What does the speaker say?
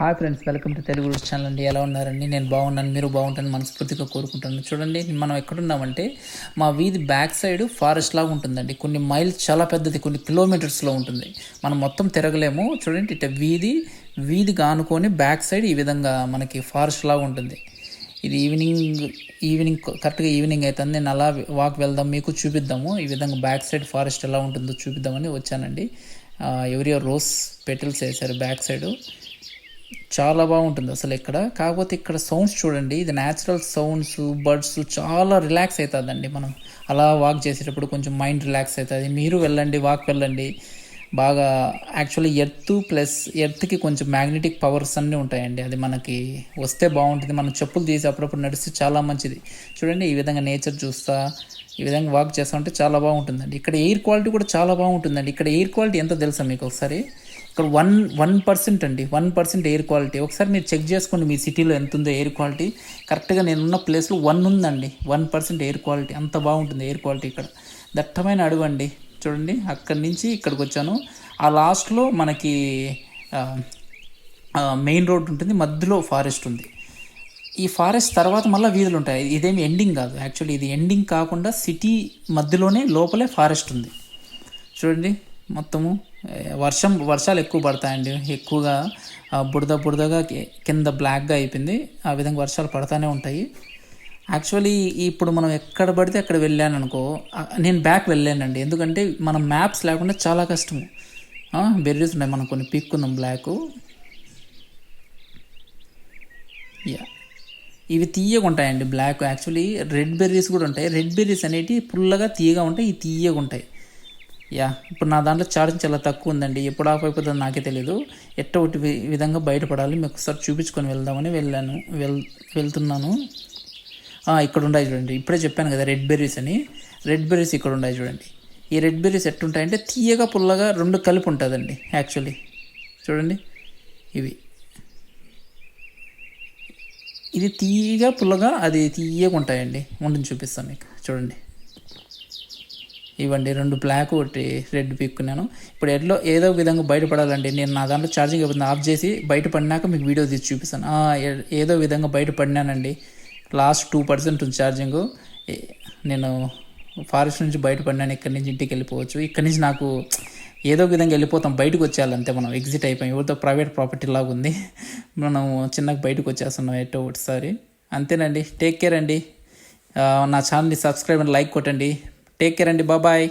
Hi friends welcome to Telugu roots channel అండి. ఎలా ఉన్నారండి? నేను బాగున్నాను. మీరు బాగుంటాను మనస్ఫూర్తిగా కోరుకుంటాను చూడండి మనం ఎక్కడున్నామంటే మా వీధి బ్యాక్ సైడ్ ఫారెస్ట్ లాగా ఉంటుందండి. కొన్ని మైల్స్ చాలా పెద్దది కొన్ని కిలోమీటర్స్లో ఉంటుంది. మనం మొత్తం తిరగలేము. చూడండి ఇట్ట వీధి వీధికి ఆనుకొని బ్యాక్ సైడ్ ఈ విధంగా మనకి ఫారెస్ట్ లాగా ఉంటుంది. ఇది ఈవినింగ్ ఈవినింగ్ కరెక్ట్గా ఈవినింగ్ అవుతుంది. నేను అలా వాక్ వెళ్దాం మీకు చూపిద్దాము. ఈ విధంగా బ్యాక్ సైడ్ ఫారెస్ట్ ఎలా ఉంటుందో చూపిద్దామని వచ్చానండి. ఎవరియో రోజ్ పెటల్స్ వేశారు బ్యాక్ సైడ్ చాలా బాగుంటుంది అసలు ఇక్కడ. కాకపోతే ఇక్కడ సౌండ్స్ చూడండి ఇది న్యాచురల్ సౌండ్స్ బర్డ్స్ చాలా రిలాక్స్ అవుతుందండి మనం. అలా వాక్ చేసేటప్పుడు కొంచెం మైండ్ రిలాక్స్ అవుతుంది మీరు వెళ్ళండి వాక్ వెళ్ళండి. బాగా యాక్చువల్లీ ఎర్త్ ప్లస్ ఎర్త్కి కొంచెం మ్యాగ్నెటిక్ పవర్స్ అన్నీ ఉంటాయండి. అది మనకి వస్తే బాగుంటుంది. మనం చెప్పులు తీసి అప్పుడప్పుడు నడిస్తే చాలా మంచిది. చూడండి ఈ విధంగా నేచర్ చూస్తా ఈ విధంగా వాక్ చేస్తా ఉంటే చాలా బాగుంటుందండి. ఇక్కడ ఎయిర్ క్వాలిటీ కూడా చాలా బాగుంటుందండి. ఇక్కడ ఎయిర్ క్వాలిటీ ఎంత తెలుసా మీకు ఒకసారి? ఇక్కడ వన్ వన్ పర్సెంట్ అండి. వన్ పర్సెంట్ ఎయిర్ క్వాలిటీ ఒకసారి మీరు చెక్ చేసుకోండి మీ సిటీలో ఎంత ఉందో ఎయిర్ క్వాలిటీ కరెక్ట్గా నేను ఉన్న ప్లేస్లో వన్ ఉందండి. వన్ పర్సెంట్ ఎయిర్ క్వాలిటీ అంత బాగుంటుంది ఎయిర్ క్వాలిటీ ఇక్కడ. దట్టమైన అడుగు అండి. చూడండి. అక్కడి నుంచి ఇక్కడికి వచ్చాను. ఆ లాస్ట్లో మనకి మెయిన్ రోడ్ ఉంటుంది. మధ్యలో ఫారెస్ట్ ఉంది. ఈ ఫారెస్ట్ తర్వాత మళ్ళీ వీధులు ఉంటాయి. ఇదేమి ఎండింగ్ కాదు. యాక్చువల్లీ ఇది ఎండింగ్ కాకుండా సిటీ మధ్యలోనే లోపలే ఫారెస్ట్ ఉంది. చూడండి. మొత్తము వర్షం వర్షాలు ఎక్కువ పడతాయండి. ఎక్కువగా బురద బురదగా కింద బ్లాక్గా అయిపోయింది. ఆ విధంగా వర్షాలు పడతానే ఉంటాయి. యాక్చువల్లీ ఇప్పుడు మనం ఎక్కడ పడితే అక్కడ వెళ్ళాను అనుకో నేను బ్యాక్ వెళ్ళానండి. ఎందుకంటే మనం మ్యాప్స్ లేకుండా చాలా కష్టము. బెర్రీస్ ఉన్నాయి. మనం కొన్ని పీక్కుందాం బ్లాక్ యా ఇవి తీయగా ఉంటాయండి బ్లాక్ యాక్చువల్లీ రెడ్ బెర్రీస్ కూడా ఉంటాయి. రెడ్ బెర్రీస్ అనేటివి పుల్లగా తీయగా ఉంటాయి. ఇవి తీయగా ఉంటాయి. యా ఇప్పుడు నా దాంట్లో ఛార్జింగ్ చాలా తక్కువ ఉందండి. ఎప్పుడు ఆఫ్ అయిపోతుందో నాకే తెలియదు ఎట్ట ఒకటి విధంగా బయటపడాలి. మీకు ఒకసారి చూపించుకొని వెళ్దామని వెళ్ళాను. వెల్ వెళ్తున్నాను. ఇక్కడ ఉన్నాయి చూడండి. ఇప్పుడే చెప్పాను కదా రెడ్ బెర్రీస్ అని. రెడ్ బెర్రీస్ ఇక్కడ ఉన్నాయి చూడండి. ఈ రెడ్ బెర్రీస్ ఎట్టుంటాయంటే తీయగా పుల్లగా రెండు కలిపి ఉంటుందండి యాక్చువల్లీ చూడండి. ఇవి. ఇది తీయగా పుల్లగా అది తీయగా ఉంటాయండి. ఉండి చూపిస్తాను మీకు. చూడండి. ఇవ్వండి. రెండు బ్లాక్ ఒకటి రెడ్ పీక్కున్నాను. ఇప్పుడు ఎట్లో ఏదో విధంగా బయటపడాలండి. నేను నా దాంట్లో ఛార్జింగ్ అయిపోతుంది. ఆఫ్ చేసి బయటపడినాక మీకు వీడియో తీసి చూపిస్తాను. ఏ- ఏదో విధంగా బయటపడినానండి. లాస్ట్ టూ పర్సెంట్ ఉంది ఛార్జింగ్ నేను ఫారెస్ట్ నుంచి బయటపడినాను. ఇక్కడి నుంచి ఇంటికి వెళ్ళిపోవచ్చు. ఇక్కడి నుంచి నాకు ఏదో విధంగా వెళ్ళిపోతాం. బయటకు వచ్చేయాలి అంతే మనం. ఎగ్జిట్ అయిపోయాం. ఎవరితో ప్రైవేట్ ప్రాపర్టీ లాగా ఉంది. మనం చిన్నగా బయటకు వచ్చేస్తున్నాం ఎట్టో ఒకటిసారి అంతేనండి. టేక్ కేర్ అండి. నా ఛానల్ని సబ్స్క్రైబ్ అండ్ లైక్ కొట్టండి. టేక్ కేర్ అండి. బాబాయ్